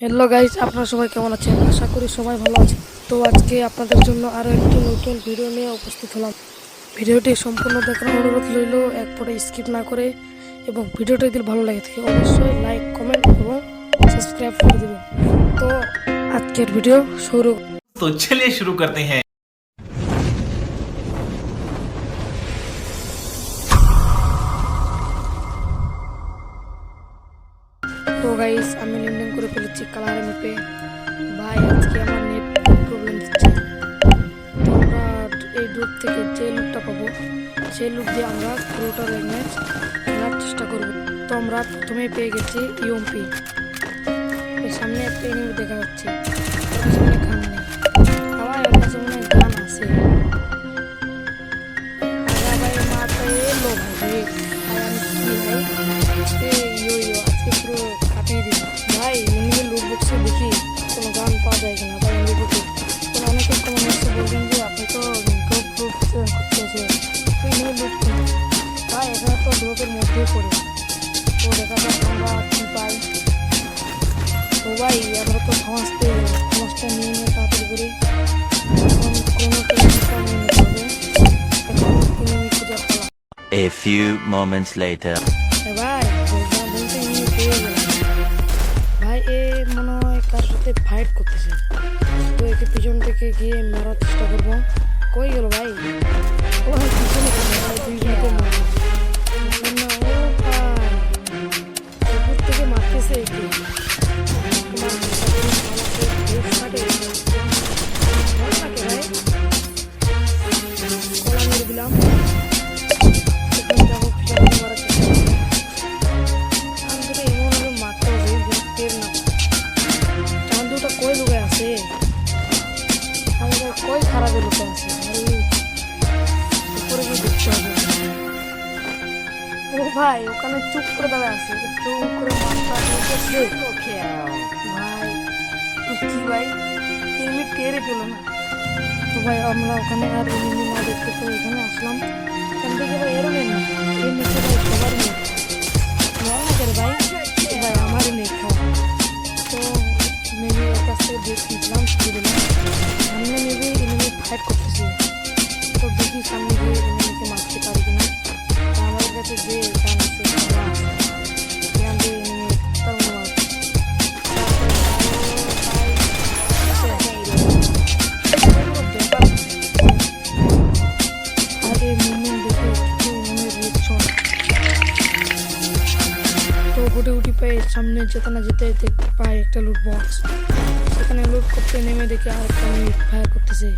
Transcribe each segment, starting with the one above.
Hello guys আপনার সবাই কেমন আছেন? আশা করি সবাই ভালো আছে তো আজকে আপনাদের জন্য আরও একটি নতুন ভিডিও নিয়ে উপস্থিত হলাম। ভিডিওটি সম্পূর্ণ দেখার অনুরোধ রইল এক পরে স্কিপ না করে এবং ভিডিওটা যদি ভালো লাগে থাকে অবশ্যই লাইক কমেন্ট এবং সাবস্ক্রাইব করে দেবেন। তো আজকের ভিডিও শুরু। তো চলে শুরু করতে হ্যাঁ। তো গাইজ আমি ফেলেছি কালার ম্যাপে ভাই, আজকে আমার নেট প্রবলেম দিচ্ছে। তো আমরা এই লুট থেকে যে লুটটা পাবো, সেই লুট দিয়ে আমরা পুরোটা ম্যাচ খেলার চেষ্টা করব। তো আমরা প্রথমেই পেয়ে গেছি ইউএমপি এর সামনে একটা এনিমি দেখা যাচ্ছে। সামনে গান নেই। মনে গান আছে। পাওয়া যায় কিনা ভাই এমনি বলতে কোনো অনেকে কোনো মানুষকে বলবেন যে আপনি তো ড্রপ লুট করতেছে তো এমনি লুট কিনা ভাই এখানে তো ড্রপের মধ্যেই পড়ে তো দেখা যাক আমরা কি পাই তো ভাই আমরা তো সমাজতে সমাজটা নিয়ে নিয়ে তাড়াতাড়ি করে এখন কোনো টেনশন নিয়ে নিতে হবে এখন এনিমি খুঁজে পালা A few moments later. এ সাথে ফাইট করতেছে। তো একে পিছন থেকে গিয়ে মারার চেষ্টা করব। কই গেল ভাই? ও পিছনে দুইজনকে ও ভাই থেকে মারতেছে একে। কই খারাপের লুকে আছে? উপরে দেখতে হবে। ও ভাই, ওখানে চুপ করে দাঁড়ায় আছে। চুপ করে ঢুকেছে ভাই কি ভাই? এমনি টেরে পেল না। তো ভাই, আমরা ওখানে আর এমনি না দেখতে তো এখানে আসলাম। থেকে না। এমনি ফাইট করতেছে। তো দেখি সামনে গিয়ে এনিমিকে মারতে পারি কিনা? তো আমাদের কাছে যে গান আছে। আর একটু গুটি গুটি পেয়ে, সামনে যেতে না যেতে যেতে পাই একটা লুট বক্স সেখানে লুট করতে নেমে দেখে আরেকটা মিনিট ফায়ার করতেছে।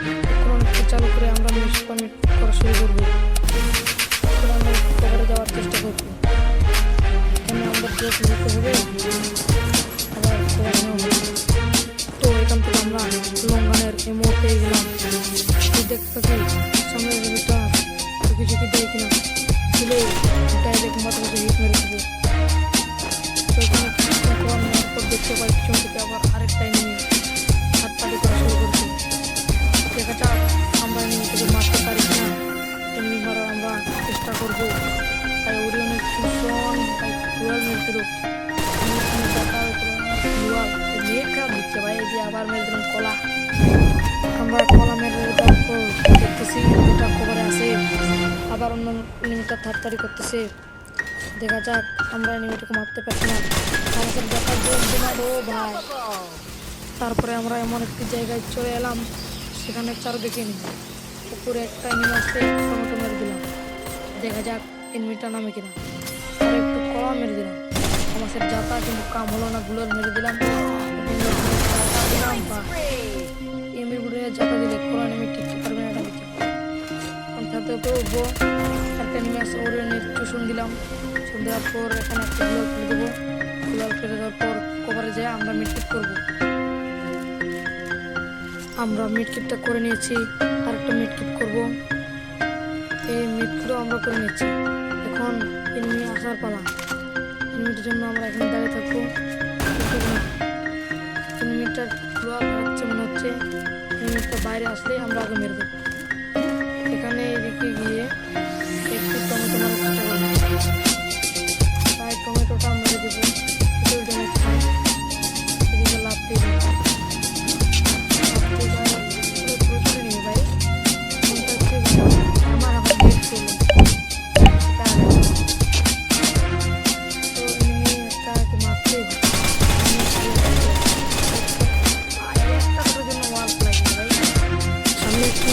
এখন একটু চালু করে আমরা মিস পারমিট করা শুরু করব এখন আমরা কভারে যাওয়ার চেষ্টা করব এখানে আমরা ড্রেস নিতে হবে আবার cover নেওয়া হবে। তো এখান থেকে আমরা লঙ্ঘনের এমো পেয়ে গেলাম এই দেখতে পাচ্ছি সামনে রুবিটা চুকি চুকি দেয় কিনা ছিলে ডাইরেক্ট মাথা দিলাম কলা আমরা কলা মেরে দেখতেছি খবরে আছে আবার অন্য করতেছে দেখা যাক আমরা এনিমিটাকে মারতে পারছি না আমাদের দেখা ও ভাই তারপরে আমরা এমন একটি জায়গায় চলে এলাম সেখানে চারদিকে নিই উপরে একটা এনিমি আসতে মেরে দিলাম দেখা যাক এনিমিটা নামে কিনা। একটু কলা মেরে দিলাম। আমাদের যাতা কিন্তু কাম হলো না গুলোর মেরে দিলাম। এমনি বুড়ে যাতা দিলে কলা নেমে টিকতে পারবে না এটা অর্থাৎ তো উঠবো একটা আসে ওর টিউশন দিলাম। টিউশন দেওয়ার পর এখানে একটা গুলাল ফেলে দেবো। গুলাল ফেলে দেওয়ার পর কভারে যেয়ে আমরা মিটকিট করব। আমরা মিটকিটটা করে নিয়েছি আর একটা মিটকিট করব। এই মিটকিটও আমরা করে নিয়েছি এখন এনিমি আসার পালা। এনিমিটার জন্য আমরা এখানে দাঁড়িয়ে থাকব। এনিমিটার গ্লোয়াল হচ্ছে, মনে হচ্ছে এনিমিটা বাইরে আসলে আমরা আগে মেরে দেবো এখানে এদিকে গিয়ে একটু টমেটো মারার চেষ্টা করব। টমেটোটা দেবো।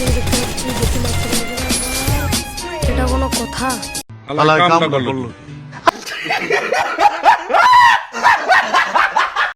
আমি দেখতে পাচ্ছি এটা কোনো কথা আল্লাহ কাম করল।